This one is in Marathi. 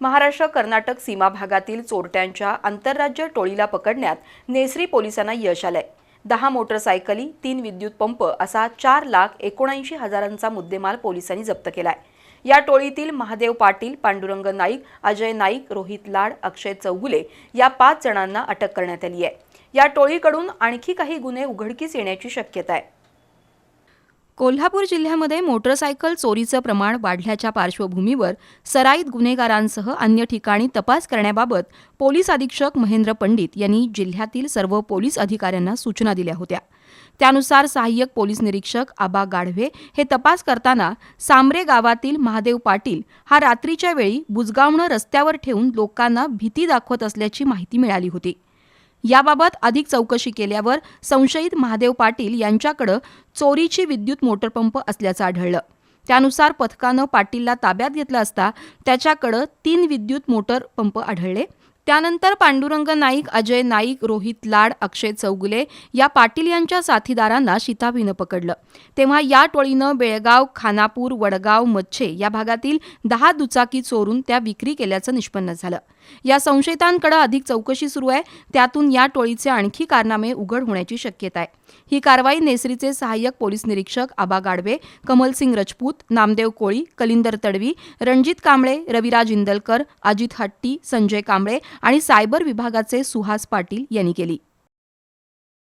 महाराष्ट्र कर्नाटक सीमा भागातील चोरट्यांच्या आंतरराज्य टोळीला पकडण्यात नेसरी पोलिसांना यश आलंय. दहा मोटरसायकली तीन विद्युत पंप असा चार लाख एकोणऐंशी हजारांचा मुद्देमाल पोलिसांनी जप्त केलाय. या टोळीतील महादेव पाटील पांडुरंग नाईक अजय नाईक रोहित लाड अक्षय चौगुले या पाच जणांना अटक करण्यात आली आहे. या टोळीकडून आणखी काही गुन्हे उघडकीस येण्याची शक्यता आहे. कोल्हापूर जिल्ह्यामध्ये मोटरसायकल चोरीचं प्रमाण वाढल्याच्या पार्श्वभूमीवर सराईत गुन्हेगारांसह अन्य ठिकाणी तपास करण्याबाबत पोलीस अधीक्षक महेंद्र पंडित यांनी जिल्ह्यातील सर्व पोलीस अधिकाऱ्यांना सूचना दिल्या होत्या. त्यानुसार सहाय्यक पोलीस निरीक्षक आबा गाढवे हे तपास करताना सांबरे गावातील महादेव पाटील हा रात्रीच्या वेळी बुजगावणं रस्त्यावर ठेवून लोकांना भीती दाखवत असल्याची माहिती मिळाली होती. याबाबत अधिक चौकशी केल्यावर संशयित महादेव पाटील यांच्याकडं चोरीची विद्युत मोटरपंप असल्याचं आढळलं. त्यानुसार पथकानं पाटीलला ताब्यात घेतलं असता त्याच्याकडं तीन विद्युत मोटर पंप आढळले. त्यानंतर पांडुरंग नाईक अजय नाईक रोहित लाड अक्षय चौगुले या पाटील यांच्या साथीदारांना शिताबीनं पकडलं. तेव्हा या टोळीनं बेळगाव खानापूर वडगाव मच्छे या भागातील दहा दुचाकी चोरून त्या विक्री केल्याचं निष्पन्न झालं. या संशयितांकडे अधिक चौकशी सुरू आहे. त्यातून या टोळीचे आणखी कारनामे उघड होण्याची शक्यता आहे. ही कारवाई नेसरीचे सहाय्यक पोलीस निरीक्षक आबा गाडवे कमलसिंग रजपूत नामदेव कोळी कलिंदर तडवी रणजित कांबळे रविराज इंदलकर अजित हट्टी संजय कांबळे आणि सायबर विभागाचे सुहास पाटील यांनी केली.